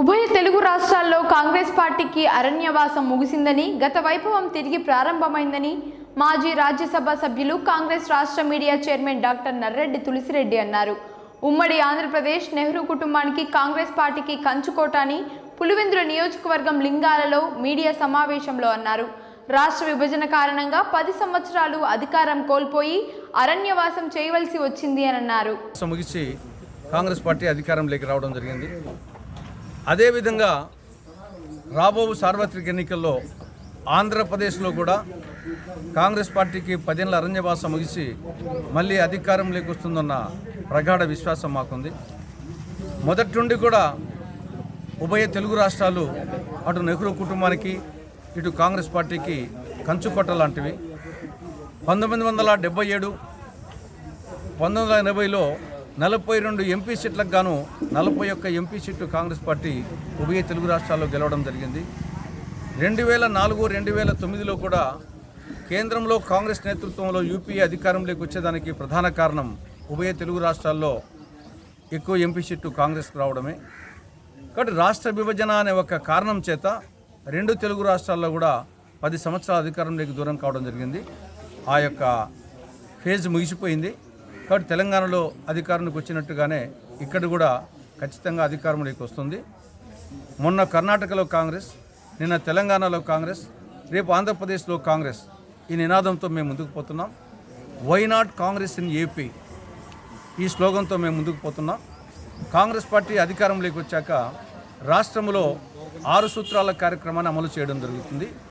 ఉభయ తెలుగు రాష్ట్రాల్లో కాంగ్రెస్ పార్టీకి అరణ్యవాసం ముగిసిందని గత వైభవం తిరిగి ప్రారంభమైందని మాజీ రాజ్యసభ సభ్యులు కాంగ్రెస్ రాష్ట్ర media chairman doctor Narreddy Tulasireddy అన్నారు. ఉమ్మడి ఆంధ్రప్రదేశ్ నెహ్రూ కుటుంబానికి కాంగ్రెస్ పార్టీకి కంచుకోట అని పులివెందుల నియోజకవర్గం లింగాలలో మీడియా సమావేశంలో అన్నారు. రాష్ట్ర విభజన కారణంగా పది సంవత్సరాలు అధికారం కోల్పోయి అరణ్యవాసం చేయవలసి వచ్చింది అని అన్నారు. కాంగ్రెస్ పార్టీ అధికారంలోకి రావడం జరిగింది. అదేవిధంగా రాబో సార్వత్రిక ఎన్నికల్లో ఆంధ్రప్రదేశ్లో కూడా కాంగ్రెస్ పార్టీకి పదేళ్ళ అరణ్యవాసం ముగిసి మళ్ళీ అధికారంలోకి వస్తుందన్న ప్రగాఢ విశ్వాసం మాకుంది. మొదటి నుండి కూడా ఉభయ తెలుగు రాష్ట్రాలు అటు నెహ్రూ కుటుంబానికి ఇటు కాంగ్రెస్ పార్టీకి కంచుకొట్ట లాంటివి. పంతొమ్మిది వందల డెబ్బై ఏడు పంతొమ్మిది వందల ఎనభైలో నలభై రెండు ఎంపీ సీట్లకు గాను నలభై ఒక్క ఎంపీ సీట్లు కాంగ్రెస్ పార్టీ ఉభయ తెలుగు రాష్ట్రాల్లో గెలవడం జరిగింది. రెండు వేల నాలుగు రెండు వేల తొమ్మిదిలో కూడా కేంద్రంలో కాంగ్రెస్ నేతృత్వంలో యూపీఏ అధికారంలోకి వచ్చేదానికి ప్రధాన కారణం ఉభయ తెలుగు రాష్ట్రాల్లో ఎక్కువ ఎంపీ సీట్లు కాంగ్రెస్కు రావడమే. కాబట్టి రాష్ట్ర విభజన అనే ఒక కారణం చేత రెండు తెలుగు రాష్ట్రాల్లో కూడా పది సంవత్సరాల అధికారంలోకి దూరం కావడం జరిగింది. ఆ యొక్క ఫేజ్ ముగిసిపోయింది. కాబట్టి తెలంగాణలో అధికారానికి వచ్చినట్టుగానే ఇక్కడ కూడా ఖచ్చితంగా అధికారంలోకి వస్తుంది. మొన్న కర్ణాటకలో కాంగ్రెస్ నిన్న తెలంగాణలో కాంగ్రెస్ రేపు ఆంధ్రప్రదేశ్లో కాంగ్రెస్ ఈ నినాదంతో మేము ముందుకు పోతున్నాం. Why not Congress in AP ఈ స్లోగన్తో మేము ముందుకు పోతున్నాం. కాంగ్రెస్ పార్టీ అధికారంలోకి వచ్చాక రాష్ట్రంలో ఆరు సూత్రాల కార్యక్రమాన్ని అమలు చేయడం జరుగుతుంది.